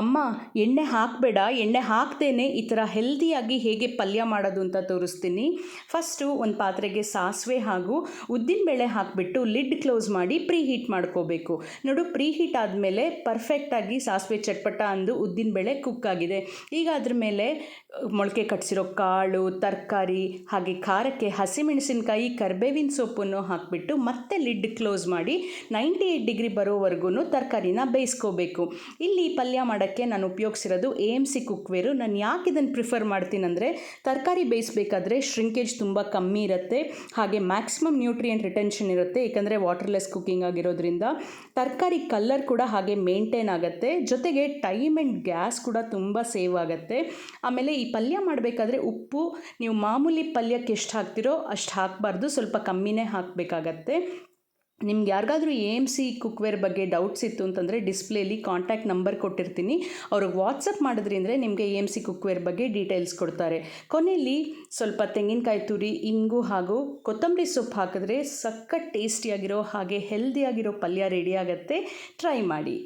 ಅಮ್ಮ, ಎಣ್ಣೆ ಹಾಕಬೇಡ, ಎಣ್ಣೆ ಹಾಕ್ದೇನೆ ಈ ಥರ ಹೆಲ್ದಿಯಾಗಿ ಹೇಗೆ ಪಲ್ಯ ಮಾಡೋದು ಅಂತ ತೋರಿಸ್ತೀನಿ. ಫಸ್ಟು ಒಂದು ಪಾತ್ರೆಗೆ ಸಾಸಿವೆ ಹಾಗೂ ಉದ್ದಿನಬೇಳೆ ಹಾಕಿಬಿಟ್ಟು ಲಿಡ್ ಕ್ಲೋಸ್ ಮಾಡಿ ಪ್ರೀ ಹೀಟ್ ಮಾಡ್ಕೋಬೇಕು. ನೋಡು ಪ್ರೀ ಹೀಟ್ ಆದಮೇಲೆ ಪರ್ಫೆಕ್ಟಾಗಿ ಸಾಸಿವೆ ಚಟ್ಪಟ ಅಂದು ಉದ್ದಿನಬೇಳೆ ಕುಕ್ ಆಗಿದೆ. ಈಗ ಅದ್ರ ಮೇಲೆ ಮೊಳಕೆ ಕಟ್ಸಿರೋ ಕಾಳು, ತರಕಾರಿ, ಹಾಗೆ ಖಾರಕ್ಕೆ ಹಸಿಮೆಣಸಿನಕಾಯಿ, ಕರ್ಬೇವಿನ ಸೊಪ್ಪನ್ನು ಹಾಕಿಬಿಟ್ಟು ಮತ್ತೆ ಲಿಡ್ ಕ್ಲೋಸ್ ಮಾಡಿ ನೈಂಟಿ ಏಯ್ಟ್ ಡಿಗ್ರಿ ಬರೋವರೆಗೂ ತರಕಾರಿನ ಬೇಯಿಸ್ಕೋಬೇಕು. ಇಲ್ಲಿ ಪಲ್ಯ ಮಾಡೋಕ್ಕೆ ನಾನು ಉಪಯೋಗಿಸಿರೋದು ಎ ಎಂ ಸಿ ಕುಕ್ವೇರು ನಾನು ಯಾಕೆ ಇದನ್ನು ಪ್ರಿಫರ್ ಮಾಡ್ತೀನಂದರೆ, ತರಕಾರಿ ಬೇಯಿಸಬೇಕಾದ್ರೆ ಶ್ರಿಂಕೇಜ್ ತುಂಬ ಕಮ್ಮಿ ಇರುತ್ತೆ, ಹಾಗೆ ಮ್ಯಾಕ್ಸಿಮಮ್ ನ್ಯೂಟ್ರಿಯೆಂಟ್ ರಿಟೆನ್ಷನ್ ಇರುತ್ತೆ, ಏಕೆಂದರೆ ವಾಟರ್ಲೆಸ್ ಕುಕ್ಕಿಂಗ್ ಆಗಿರೋದ್ರಿಂದ. ತರಕಾರಿ ಕಲ್ಲರ್ ಕೂಡ ಹಾಗೆ ಮೇಂಟೈನ್ ಆಗುತ್ತೆ, ಜೊತೆಗೆ ಟೈಮ್ ಆ್ಯಂಡ್ ಗ್ಯಾಸ್ ಕೂಡ ತುಂಬ ಸೇವ್ ಆಗುತ್ತೆ. ಆಮೇಲೆ ಈ ಪಲ್ಯ ಮಾಡಬೇಕಾದ್ರೆ ಉಪ್ಪು, ನೀವು ಮಾಮೂಲಿ ಪಲ್ಯಕ್ಕೆ ಎಷ್ಟು ಹಾಕ್ತಿರೋ ಅಷ್ಟು ಹಾಕಬಾರ್ದು, ಸ್ವಲ್ಪ ಕಮ್ಮಿನೇ ಹಾಕಬೇಕಾಗತ್ತೆ. ನಿಮ್ಗೆ ಯಾರಿಗಾದರೂ ಎ ಎಂ ಸಿ ಕುಕ್ವೇರ್ ಬಗ್ಗೆ ಡೌಟ್ಸ್ ಇತ್ತು ಅಂತಂದರೆ ಡಿಸ್ಪ್ಲೇಲಿ ಕಾಂಟ್ಯಾಕ್ಟ್ ನಂಬರ್ ಕೊಟ್ಟಿರ್ತೀನಿ. ಅವ್ರಿಗೆ ವಾಟ್ಸಪ್ ಮಾಡಿದ್ರಿ ಅಂದರೆ ನಿಮಗೆ ಎ ಎಂ ಸಿ ಕುಕ್ವೇರ್ ಬಗ್ಗೆ ಡೀಟೇಲ್ಸ್ ಕೊಡ್ತಾರೆ. ಕೊನೆಯಲ್ಲಿ ಸ್ವಲ್ಪ ತೆಂಗಿನಕಾಯಿ ತುರಿ, ಇಂಗು ಹಾಗೂ ಕೊತ್ತಂಬರಿ ಸೊಪ್ಪು ಹಾಕಿದ್ರೆ ಸಖತ್ ಟೇಸ್ಟಿಯಾಗಿರೋ ಹಾಗೆ ಹೆಲ್ದಿಯಾಗಿರೋ ಪಲ್ಯ ರೆಡಿ ಆಗುತ್ತೆ. ಟ್ರೈ ಮಾಡಿ.